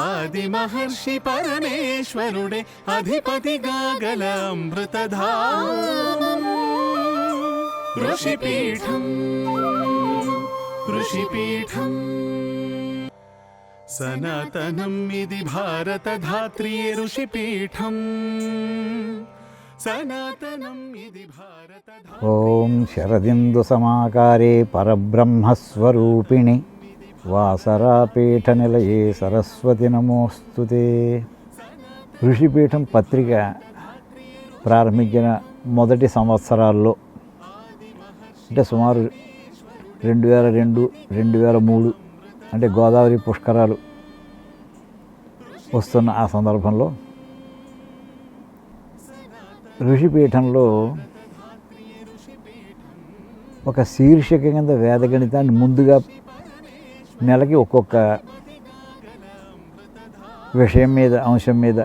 ఆది మహర్షి పరమేశ్వరుడే అధిపతిగా గల అమృతధా ఋషిపీఠం ఋషిపీఠం సనాతనం ఇది భారత ధాత్రి ఋషిపీఠం సనాతనం ఇది భారత ఓం శరదిందు సమాకారే పరబ్రహ్మస్వరూపిణి వాసరాపీఠ నిలయే సరస్వతి నమోస్తుతే ఋషిపీఠం పత్రిక ప్రారంభించిన మొదటి సంవత్సరాల్లో అంటే సుమారు రెండు వేల రెండు రెండు వేల మూడు అంటే గోదావరి పుష్కరాలు వస్తున్న ఆ సందర్భంలో ఋషిపీఠంలో ఒక శీర్షిక కింద వేదగణితాన్ని ముందుగా నెలకి ఒక్కొక్క విషయం మీద అంశం మీద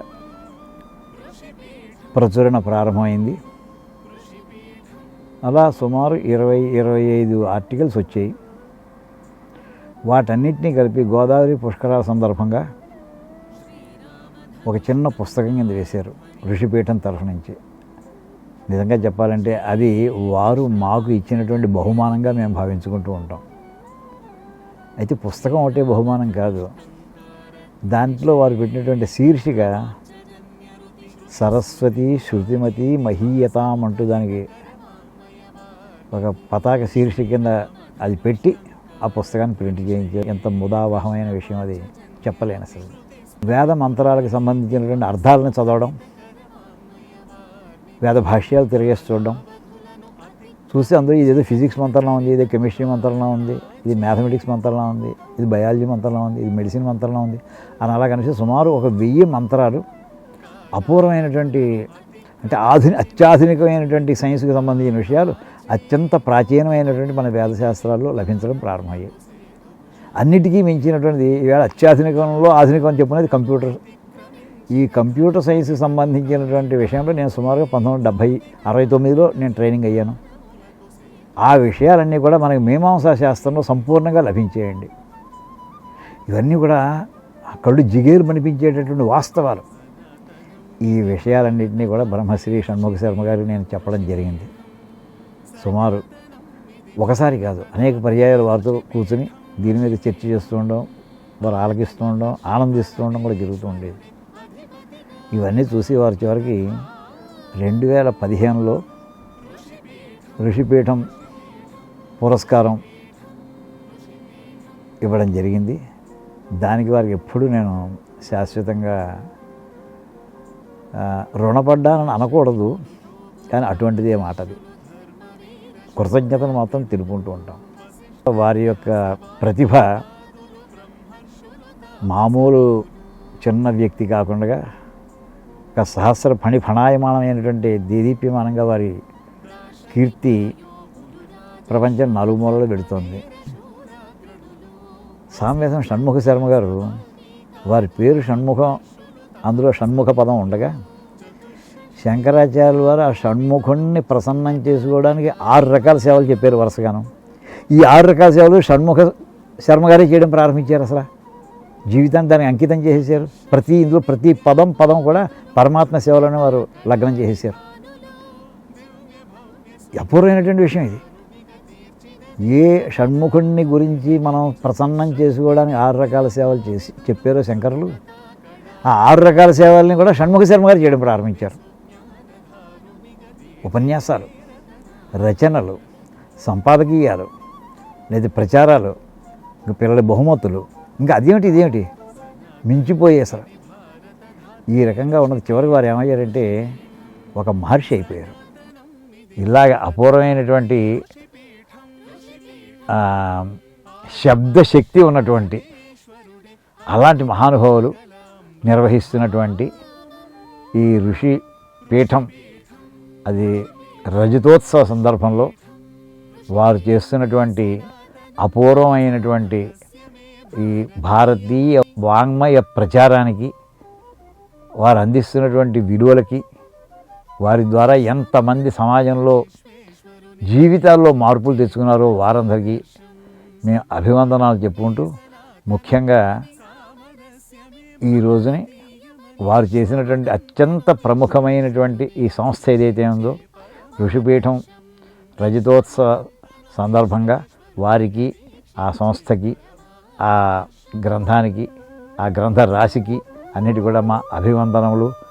ప్రచురణ ప్రారంభమైంది. అలా సుమారు ఇరవై ఇరవై ఐదు ఆర్టికల్స్ వచ్చాయి. వాటన్నిటినీ కలిపి గోదావరి పుష్కరాల సందర్భంగా ఒక చిన్న పుస్తకం కింద వేశారు ఋషిపీఠం తరఫు నుంచి. నిజంగా చెప్పాలంటే అది వారు మాకు ఇచ్చినటువంటి బహుమానంగా మేము భావించుకుంటూ ఉంటాం. అయితే పుస్తకం ఒకటే బహుమానం కాదు. దాంట్లో వారు పెట్టినటువంటి శీర్షిక సరస్వతి శృతిమతి మహీయతాం అంటూ దానికి ఒక పతాక శీర్షిక కింద అది పెట్టి ఆ పుస్తకాన్ని ప్రింట్ చేయించారు. ఎంత ముదావహమైన విషయం అది చెప్పలేను అసలు. వేద మంత్రాలకు సంబంధించినటువంటి అర్థాలను చదవడం వేద భాష్యాలు తిరిగేసి చూడడం చూస్తే అందులో ఇదేదో ఫిజిక్స్ మంత్రంలో ఉంది ఇదే కెమిస్ట్రీ మంత్రంలో ఉంది ఇది మ్యాథమెటిక్స్ మంత్రంలో ఉంది ఇది బయాలజీ మంత్రంలో ఉంది ఇది మెడిసిన్ మంత్రంలో ఉంది అని అలా కనిపిస్తే సుమారు ఒక వెయ్యి మంత్రాలు అపూర్వమైనటువంటి అంటే ఆధుని అత్యాధునికమైనటువంటి సైన్స్కి సంబంధించిన విషయాలు అత్యంత ప్రాచీనమైనటువంటి మన వేదశాస్త్రాల్లో లభించడం ప్రారంభమయ్యాయి. అన్నిటికీ మించినటువంటిది ఈవేళ అత్యాధునికంలో ఆధునికం అని చెప్పుకునేది కంప్యూటర్. ఈ కంప్యూటర్ సైన్స్కి సంబంధించినటువంటి విషయంలో నేను సుమారుగా పంతొమ్మిది డెబ్భై అరవై తొమ్మిదిలో నేను ట్రైనింగ్ అయ్యాను. ఆ విషయాలన్నీ కూడా మనకి మీమాంసా శాస్త్రంలో సంపూర్ణంగా లభించేయండి. ఇవన్నీ కూడా కళ్ళు జిగేలు అనిపించేటటువంటి వాస్తవాలు. ఈ విషయాలన్నింటినీ కూడా బ్రహ్మశ్రీ షణ్ముఖ శర్మ గారికి నేను చెప్పడం జరిగింది. సుమారు ఒకసారి కాదు అనేక పర్యాయాలు వారితో కూర్చుని దీని మీద చర్చ చేస్తూ ఉండడం వారు ఆలకిస్తూ ఉండడం ఆనందిస్తూ ఉండడం కూడా జరుగుతూ ఉండేది. ఇవన్నీ చూసి వారి చివరికి రెండు వేల పదిహేనులో ఋషిపీఠం పురస్కారం ఇవ్వడం జరిగింది. దానికి వారికి ఎప్పుడు నేను శాశ్వతంగా రుణపడ్డానని అనకూడదు. కానీ అటువంటిదే మాట అది. కృతజ్ఞతను మాత్రం తెలుపుకుంటూ ఉంటాం. వారి యొక్క ప్రతిభ మామూలు చిన్న వ్యక్తి కాకుండా ఒక సహస్ర ఫణి ఫణాయమానమైనటువంటి దేదీప్యమానంగా వారి కీర్తి ప్రపంచం నాలుగు మూలలో పెడుతోంది. సామవేదం షణ్ముఖ శర్మ గారు వారి పేరు షణ్ముఖం అందులో షణ్ముఖ పదం ఉండగా శంకరాచార్యుల వారు ఆ షణ్ముఖుణ్ణి ప్రసన్నం చేసుకోవడానికి ఆరు రకాల సేవలు చెప్పారు వరుసగాను. ఈ ఆరు రకాల సేవలు షణ్ముఖ శర్మ గారే చేయడం ప్రారంభించారు అసలు. జీవితాన్ని దానికి అంకితం చేసేసారు ప్రతి ఇందులో ప్రతి పదం పదం కూడా పరమాత్మ సేవలోనే వారు లగ్నం చేసేసారు అపూర్వమైనటువంటి విషయం ఇది. ఏ షణ్ముఖుణ్ణి గురించి మనం ప్రసన్నం చేసుకోవడానికి ఆరు రకాల సేవలు చేసి చెప్పారో శంకరులు? ఆ ఆరు రకాల సేవల్ని కూడా షణ్ముఖ శర్మ గారు చేయడం ప్రారంభించారు. ఉపన్యాసాలు రచనలు సంపాదకీయాలు లేదా ప్రచారాలు ఇంకా పిల్లల బహుమతులు ఇంకా అదేమిటి ఇదేమిటి? మించిపోయే అసలు. ఈ రకంగా ఉన్నది. చివరికి వారు ఏమయ్యారంటే ఒక మహర్షి అయిపోయారు. ఇలాగ అపూర్వమైనటువంటి శబ్దశక్తి ఉన్నటువంటి అలాంటి మహానుభావులు నిర్వహిస్తున్నటువంటి ఈ ఋషి పీఠం అది రజతోత్సవ సందర్భంలో వారు చేస్తున్నటువంటి అపూర్వమైనటువంటి ఈ భారతీయ వాంగ్మయ ప్రచారానికి వారు అందిస్తున్నటువంటి విలువలకి వారి ద్వారా ఎంతమంది సమాజంలో జీవితాల్లో మార్పులు తెచ్చుకున్నారో వారందరికీ మేము అభివందనాలు చెప్పుకుంటూ ముఖ్యంగా ఈ రోజుని వారు చేసినటువంటి అత్యంత ప్రముఖమైనటువంటి ఈ సంస్థ ఏదైతే ఉందో ఋషిపీఠం రజతోత్సవ సందర్భంగా వారికి ఆ సంస్థకి ఆ గ్రంథానికి ఆ గ్రంథ రాశికి అన్నిటి కూడా మా అభివందనములు